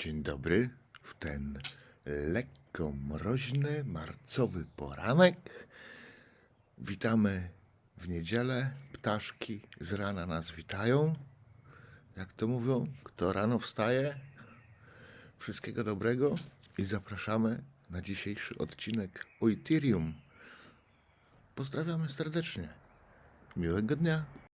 Dzień dobry. W ten lekko mroźny, marcowy poranek witamy w niedzielę. Ptaszki z rana nas witają. Jak to mówią, kto rano wstaje, wszystkiego dobrego i zapraszamy na dzisiejszy odcinek Oitirium. Pozdrawiamy serdecznie. Miłego dnia.